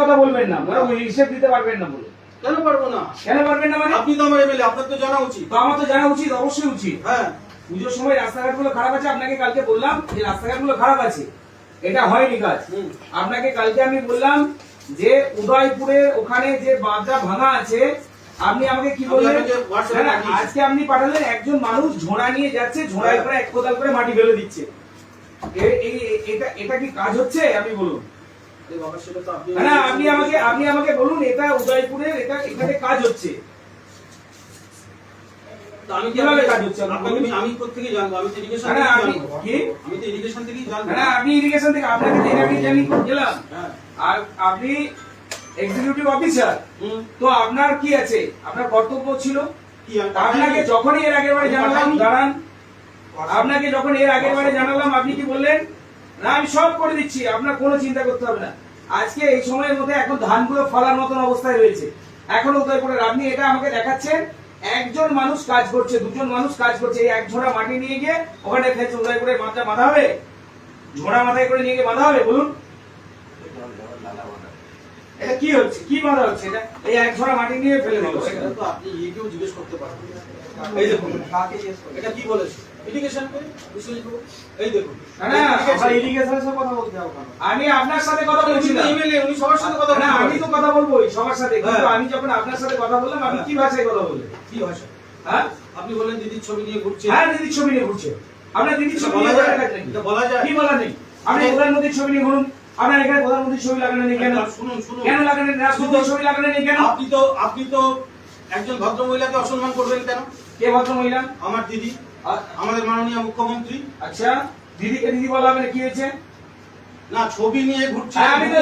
কথা বলবেন না মানে ওই হিসেব দিতে পারবেন না বলে। কেন পারব না? কেন পারবেন না মানে? আপনি তো আমার এমএলএ আপনার তো জানা উচিত। তো আমার তো জানা উচিত অবশ্যই উচিত। হ্যাঁ। পুজোর সময় রাস্তাঘাটগুলো খারাপ আছে আপনাকে কালকে বললাম যে রাস্তাঘাটগুলো খারাপ আছে। এটা হয়নি কাজ। আপনাকে কালকে আমি বললাম যে উদয়পুরে ওখানে যে বাঁধটা ভাঙা আছে আপনি আমাকে কি আমি বললেন আজকে আপনি পাঠালেন একজন মানুষ ঝোড়া নিয়ে যাচ্ছে ঝোড়ায় করে এক কোদাল করে মাটি ফেলে দিচ্ছে। এটা এটা কি কাজ হচ্ছে? আপনি বলুন। না আপনি আমাকে আপনি আমাকে বলুন এটা উদয়পুরের এটা এখানে কাজ হচ্ছে। আমি কীভাবে কাজ হচ্ছে? আমি- আমি কোথেকে জানব? আমি তো ইরিগেশন না, না, থেকে জানব। কি? আমি তো ইরিগেশন থেকেই জানব। না আপনি ইরিগেশন থেকে আপনাকে জেনে আমি জানি গেলাম। আর আপনি এক্সিকিউটিভ অফিসার হুম। তো আপনার কি আছে? আপনার কর্তব্য ছিল? আপনাকে যখনই এর আগের বারে জানালাম দাঁড়ান। আপনাকে যখন এর আগের বারে জানালাম আপনি কি বললেন? না আমি সব করে দিচ্ছি আপনার কোনো চিন্তা করতে হবে না। আজকে এই সময়ের মধ্যে এখন ধানগুলো ফলার মতন অবস্থায় রয়েছে। এখন উদয়পুরের আপনি এটা আমাকে দেখাচ্ছেন। একজন মানুষ কাজ করছে, দুজন মানুষ কাজ করছে, এই এক ঝোড়া মাটি নিয়ে গিয়ে ওখানে ফেলছে উদয়পুরের মাথা বাঁধা হবে? ঝোড়া মাথায় করে নিয়ে গিয়ে বাঁধা হবে? বলুন। এটা কি হচ্ছে? কি বাঁধা হচ্ছে? এটা এই এক মাটি নিয়ে ফেলে দিল সেটা তো আপনি জিজ্ঞেস করতে পারবেন। এই দেখুন। এটা কি বলেছে? ইরিগেশন করে? এই দেখুন। না, না, আমরা ইরিগেশনের সাথে কথা বলতে যাব আমি আপনার সাথে কথা বলছি না। উনি সবার সাথে কথা না আমি তো কথা বলব সবার সাথে কিন্তু হ্যাঁ। আমি যখন আপনার সাথে কথা বললাম আপনি কি ভাষায় কথা বললেন? কি ভাষা? হ্যাঁ? আপনি বলেন দিদির ছবি নিয়ে ঘুরছে। হ্যাঁ দিদির ছবি নিয়ে ঘুরছে। আপনার দিদির ছবি বলা নিয়ে যায়? বলা? কি বলা নেই? আপনি এটা- প্রধানমন্ত্রীর ছবি নিয়ে ঘুরুন। আপনার এখানে প্রধানমন্ত্রীর ছবি লাগানো নেই কেন শুনুন শুনুন। কেন লাগানো নেই রাষ্ট্রপতির ছবি লাগানো নেই কেন? আপনি তো আপনি তো একজন ভদ্র মহিলাকে অসম্মান করবেন কেন? কে ভদ্র মহিলা আমার দিদি। আমাদের মাননীয় মুখ্যমন্ত্রী। আচ্ছা দিদিকে দিদি বলা হবে কি হয়েছে? না ছবি নিয়ে ঘুরছে হ্যাঁ, আমি তো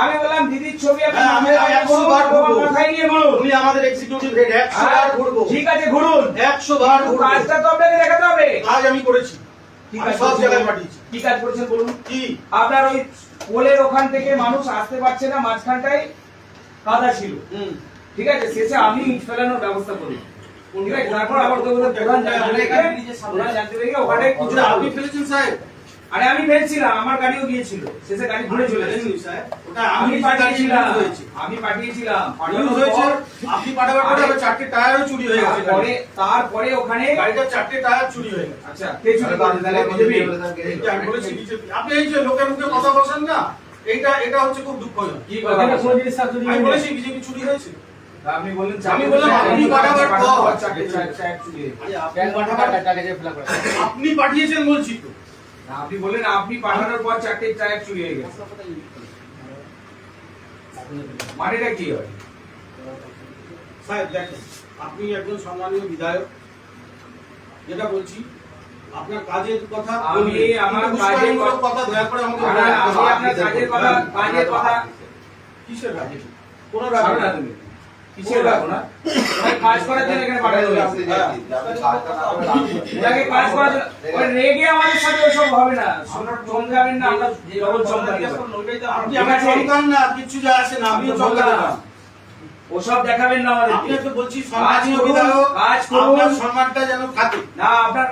আমি বললাম দিদির ছবি আপনি হ্যাঁ, আমি মাথায় একশো বলুন, বার ঘুরবো। মাথায় নিয়ে বলুন। আমাদের এক্সিকিউটিভ হেড একশো হ্যাঁ, বার ঘুরবো। ঠিক আছে ঘুরুন। একশো বার ঘুরবো। কাজটা তো আপনাকে দেখাতে হবে। কাজ আমি করেছি। কি আমি কাজ সব জায়গায় পাঠিয়েছি। কি কাজ করেছেন বলুন? কি আপনার ওই পোলের ওখান থেকে মানুষ আসতে পারছে না মাঝখানটায় কাদা ছিল। হুম। ঠিক আছে শেষে আমি ইট ফেলানোর ব্যবস্থা করি। ঠিক আছে তারপর আবার জানতে পেরে ওখানে কিছু আপনি ফেলেছেন সাহেব? আরে আমি ফেলছিলাম আমার গাড়িও গিয়েছিল। শেষে গাড়ি ঘুরে চলে গেছে। ওটা আমি পাঠিয়েছিলাম। আমি পাঠিয়েছিলাম। পাঠানোর হয়েছে আপনি পাঠাবার পরে আবার চারটে টায়ারও চুরি হয়ে গেছে তারপরে তারপরে ওখানে গাড়িটার চারটে টায়ার চুরি হয়ে গেছে। আচ্ছা কে চুরি করেছে? তাহলে বিজেপি। আমি বলেছি বিজেপি। আপনি এই যে লোকের মুখে কথা বলছেন না এইটা এটা হচ্ছে খুব দুঃখজনক। কি কথা? কোনো জিনিস থাকতো আমি বলেছি বিজেপি চুরি হয়েছে। আপনি বললেন আমি বললাম আপনি পাঠাবার পর। চার চার চুরি আপনি পাঠিয়েছেন বলছি তো। আপনি বললেন আপনি পাঠানোর পর চারটে টায়ার চুরি হয়ে গেছে। মানেটা কি হয়? সাহেব দেখেন আপনি একজন সম্মানীয় বিধায়ক। যেটা বলছি আপনার কাজের কথা আমি আমার কাজের কথা- দয়া করে আমাকে। আমি আপনার কাজের কথা কাজের কথা কিসের রাজনীতি কোন না রাজনীতি রাখো না। কাজ করার জন্য এখানে পাঠানো হয়েছে ওনাকে কাজ করার জন্য ওই রেগে আমাদের সাথে ওসব হবে না। চমকাবেন না আমরা ডবল চমকাতে আপনি ঠিক আমার চমকান না কিছু যায় আসে না আপনি চমকাতে না ওসব দেখাবেন না আমাদের আপনাকে বলছি সম্মানীয় বিধায়ক কাজ করুন। আপনার সম্মানটা যেন থাকে। না আপনার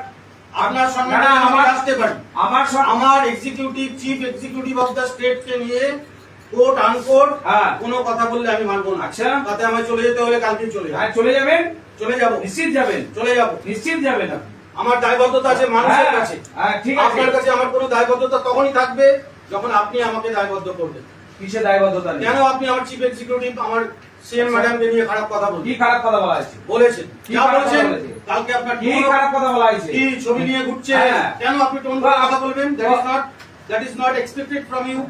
আপনার সম্মানটা আমার- আসতে পারি। আমার আমার executive chief executive of the state কে নিয়ে কোর্ট আনকোর্ট হ্যাঁ। কোনো কথা বললে আমি মানবো না। আচ্ছা। তাতে আমায় চলে যেতে হলে কালকে চলে হ্যাঁ, চলে যাবেন? চলে যাব। নিশ্চিত যাবেন? চলে যাব। নিশ্চিত যাবেন আমার দায়বদ্ধতা আছে মানুষের হ্যাঁ, কাছে। হ্যাঁ, ঠিক আছে। আপনার কাছে আমার কোনো দায়বদ্ধতা তখনই থাকবে যখন আপনি আমাকে দায়বদ্ধ করবেন। কিসে দায়বদ্ধতা কেন আপনি আমার চিফ এক্সিকিউটিভ আমার সিএম ম্যাডামকে নিয়ে খারাপ কথা কি খারাপ কথা বলা হয়েছে? বলেছেন। কি যা খারাপ বলেছে? কালকে আপনার কি খারাপ কথা বলা হয়েছে? কি ছবি নিয়ে ঘুরছে? হ্যাঁ। কেন আপনি টোন করে কথা বলবেন? That is not that is not expected from you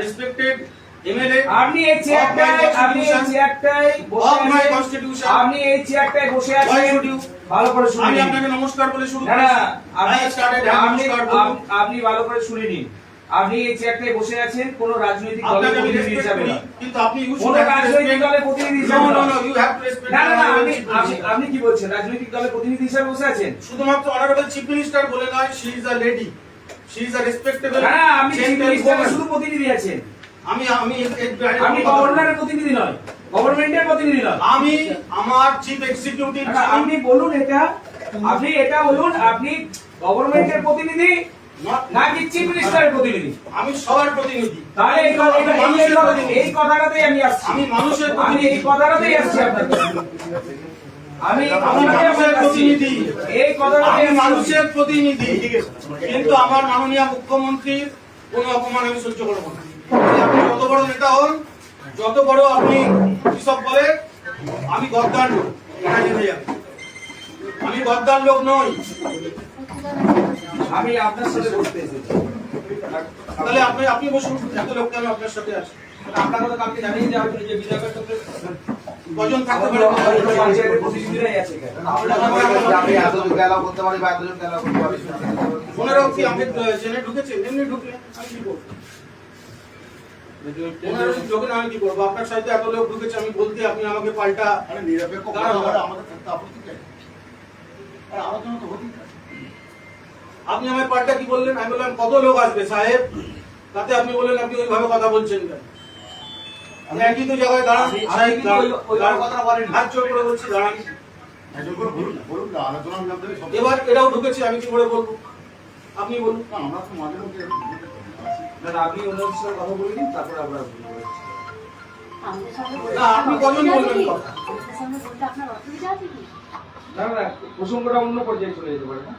respected আপনি এই চেয়ারটায় আপনি এই চেয়ারটায় বসে Of my আছেন। constitution. আপনি এই চেয়ারটায় বসে আছেন। ভালো করে শুনে আমি নিন। আপনাকে নমস্কার বলে শুরু না না আপনি আপনি নমস্কার বলব। আপ- আপনি ভালো করে শুনে নিন। আপনি এই চেয়ারটায় বসে আছেন কোন রাজনৈতিক দলের প্রতিনিধি হিসাবে না। কিন্তু আপনি কোন রাজনৈতিক দলের প্রতিনিধি হিসাবে না। No you have to respect না না না আপনি আপনি- আপনি কি বলছেন? রাজনৈতিক দলের প্রতিনিধি হিসাবে বসে আছেন? শুধুমাত্র অনারেবল চিফ মিনিস্টার বলে নয় she is a lady she is a respectable না, আপনি চিফ মিনিস্টারের শুধু প্রতিনিধি আছেন। আমি আমি এর- গভর্নরের প্রতিনিধি নয় গভর্নমেন্টের প্রতিনিধি নয়। আমি আমার চিফ এক্সিকিউটিভ না, না, আপনি বলুন এটা আপনি এটা বলুন আপনি গভর্নমেন্টের প্রতিনিধি নাকি চিফ মিনিস্টারের প্রতিনিধি? আমি সবার প্রতিনিধি। তাহলে এই কথা- এই- এই কথাটাতেই আমি আসছি। আমি মানুষের আমি এই কথাটাতেই আসছি আপনার আমি আমি মানুষের প্রতিনিধি। এই আমি আমি মানুষের প্রতিনিধি। কিন্তু আমার মাননীয় মুখ্যমন্ত্রীর কোনো অপমান আমি সহ্য করব না। আপনি যত বড় নেতা হন যত বড় আপনি কিসব বলে আমি গদ্দার লোক। আমি গদ্দার লোক নই। আমি আপনার সাথে বসতে এসেছি। তাহলে আপনি আপনি বসুন। এত লোক কেন আপনার সাথে আছে। আপনারা তো কালকে জানিয়ে যে আপনি যে বিধায়কের সাথে কজন থাকতে পারে? প্রতিনিধিরাই আছে আমি এতজন গেলাও করতে পারি বা এতজন গেলাও করতে পারি। ওনারাও কি আমি জেনে ঢুকেছেন এমনি ঢুকলে আমি কি করব? ওনারা যদি আমি কি করব? আপনার সাথে এত লোক ঢুকেছে আমি বলতে আপনি আমাকে পাল্টা নিরপেক্ষ আমাদের থাকতে আপত্তি চাই আর আলোচনা তো হতেই আপনি আমায় পাল্টা কি বললেন? আমি বললাম কত লোক আসবে সাহেব? তাতে আপনি বললেন আপনি ওইভাবে কথা বলছেন কেন? আমি একই তো জায়গায় দাঁড়ান। হাত করে বলছি দাঁড়ান। এবার এটাও ঢুকেছে আমি কি করে বলব? আপনি বলুন। আমরা তো মাঝে মধ্যে না। আপনি ওনার সাথে কথা বলে দিন তারপরে আমরা বলব। না, আপনি কজন বলবেন কথা? না না না, প্রসঙ্গটা অন্য পর্যায়ে চলে যেতে পারে। না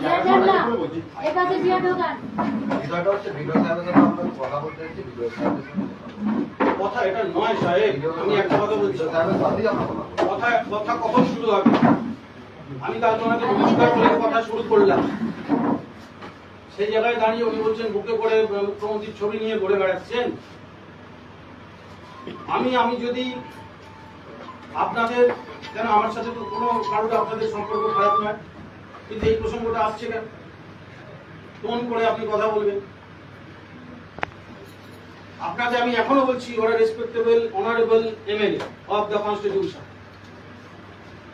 হ্যাঁ, কথা এটা নয় সাহেব। আমি একটা কথা বলছি। কথা কথা কখন শুরু হবে? আমি কাল ওনাকে নমস্কার করে কথা শুরু করলাম। সেই জায়গায় দাঁড়িয়ে উনি বলছেন, বুকে করে মুখ্যমন্ত্রীর ছবি নিয়ে ঘুরে বেড়াচ্ছেন। আমি আমি যদি আপনাদের, কেন আমার সাথে তো কোনো কারোর আপনাদের সম্পর্ক খারাপ নয়, কিন্তু এই প্রসঙ্গটা আসছে কেন? ফোন করে আপনি কথা বলবেন? আপনাকে আমি এখনও বলছি, ওরা respectable honourable MLA of the constitution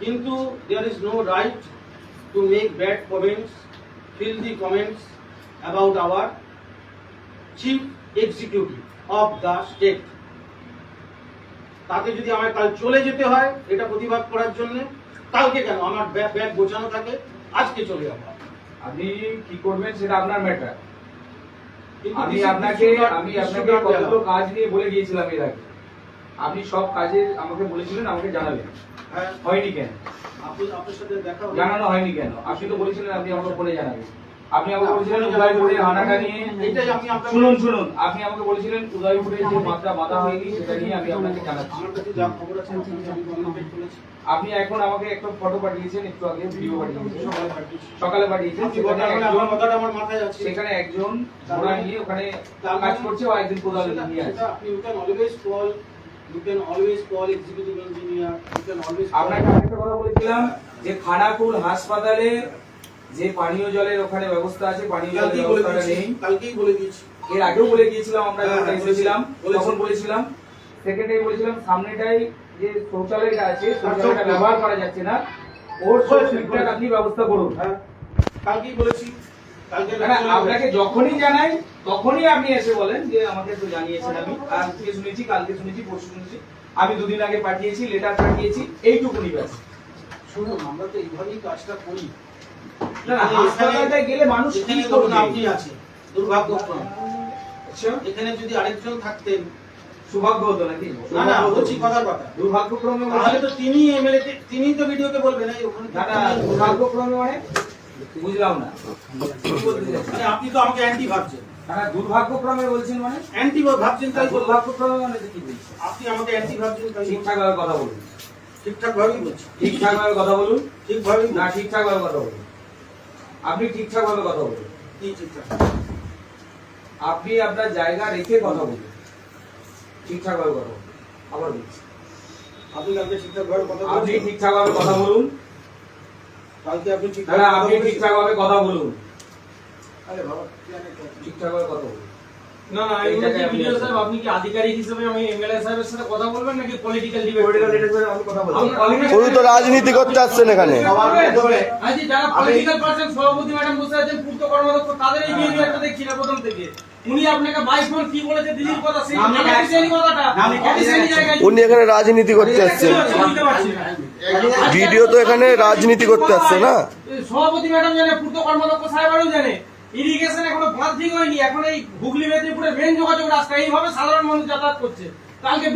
কিন্তু there is no right to make bad comments filthy comments about our chief executive of the state. তাতে যদি আমার কাল চলে যেতে হয় এটা প্রতিবাদ করার জন্য কালকে কেন? আমার ব্যাগ ব্যাগ গোছানো থাকে আজকে চলে যাব। আপনি কি করবেন সেটা আপনার ম্যাটার আমি আপনাকে আমি আপনাকে কতগুলো কাজ নিয়ে বলে গিয়েছিলাম এর আগে। আপনি সব কাজে আমাকে বলেছিলেন আমাকে জানাবেন হ্যাঁ, হয়নি কেন। জানানো হয়নি কেন? আপনি তো বলেছিলেন আপনি আমাকে ফোনে জানাবেন। আপনি আমাকে বলেছিলেন উদয়পুরে। হানাটা নিয়ে শুনুন শুনুন। আপনি আমাকে বলেছিলেন উদয়পুরে যে মাত্রা বাধা হয়নি সেটা নিয়ে আমি আপনাকে জানাচ্ছি। আপনি এখন আমাকে একটা ফটো পাঠিয়েছেন একটু আগে ভিডিও পাঠিয়েছেন। সকালে পাঠিয়েছেন সেখানে একজন ঘোড়া নিয়ে ওখানে কাজ করছে ও একদিন কোদাল নিয়ে আছে আপনি you can always call executive engineer. You can always আপনাকে আরেকটা কথা বলেছিলাম যে খানাকুল হাসপাতালে যে পানীয় জলের ওখানে ব্যবস্থা আছে পানীয় জলের দিয়েছি নেই। কালকেই বলে দিয়েছি। এর আগেও বলে গিয়েছিলাম আমরা হ্যাঁ, যখন হ্যাঁ, এসেছিলাম। তখন বলেছিলাম সেকেন্ডে বলেছিলাম সামনেটাই যে শৌচালয়টা আছে শৌচালয়টা ব্যবহার করা যাচ্ছে না। ওর ঠিকঠাক আপনি ব্যবস্থা করুন। হ্যাঁ কালকেই বলেছি। আপনাকে যখনই জানাই তখনই আপনি এসে বলেন যে আমাকে তো জানিয়েছেন আমি আজকে শুনেছি কালকে শুনেছি পরশু শুনেছি। আমি দুদিন আগে পাঠিয়েছি লেটার পাঠিয়েছি এইটুকুনি ব্যাস। শুনুন আমরা তো এইভাবেই কাজটা করি। না গেলে মানুষ কি করবে আপনি আছেন দুর্ভাগ্যক্রমে। আচ্ছা, এখানে যদি আরেকজন থাকতেন। সৌভাগ্য হতো নাকি? না না বলছি কথার কথা। দুর্ভাগ্যক্রমে তাহলে বলছি। তো তিনি এমএলএ তিনি তো ভিডিওকে বলবেন ওখানে না দুর্ভাগ্যক্রমে মানে বুঝলাম না। চাইছেন? মানে আপনি তো আমাকে অ্যান্টি ভাবছেন না না দুর্ভাগ্যক্রমে বলছেন মানে? অ্যান্টি ভাবছেন তাই দুর্ভাগ্যক্রমে মানে কি বলছেন? আপনি আমাকে অ্যান্টি ভাবছেন তাই ঠিকঠাক ভাবে কথা বলুন। ঠিকঠাক ভাবেই বলছি। ঠিকঠাক ভাবে কথা বলুন? ঠিক না ঠিকঠাক ভাবে কথা বলুন। আপনি ঠিকঠাক ভাবে কথা বলুন। কি ঠিকঠাক? আপনি আপনার জায়গা রেখে কথা বলুন। ঠিকঠাক ভাবে কথা বলুন। আবার বলছি। আপনি ঠিকঠাক ভাবে কথা আপনি ঠিকঠাক ভাবে কথা বলুন। কালকে আপনি ঠিকঠাক আপনি ঠিকঠাক ভাবে কথা বলুন আরে বাবা কি অনেক কথা। ঠিকঠাক ভাবে কথা বলুন না না আমি এই বলছি জায়গায় আপনি ভিডিও আছেন। আপনি কি আধিকারিক হিসেবে আমি এমএলএ সাহেবের সাথে কথা বলবেন নাকি পলিটিক্যাল ডিবেট Political আমি কথা বলছি। উনি তো রাজনীতি করতে আসছেন এখানে আজকে যারা পলিটিক্যাল পার্সন সভাপতি ম্যাডাম বসে আছেন পূর্ত কর্মদক্ষ তাদের এই বিহেভিয়ারটা দেখছি না প্রথম থেকে উনি আপনাকে বাই ফোন কি বলেছে দিদির কথা সেই কথাটা আমি অফিসিয়ালি জায়গায় উনি এখানে রাজনীতি করতে আসছেন। ভিডিও তো এখানে রাজনীতি করতে আসছে না? সভাপতি ম্যাডাম জানে, পূর্ত কর্মদক্ষ সাহেবারও জানে। ইরিগেশন এখনও বাঁধ ঠিক হয়নি। এখন এই হুগলি, মেদিনীপুরে মেন যোগাযোগ রাস্তা। এইভাবে সাধারণ মানুষ যাতায়াত করছে। কালকে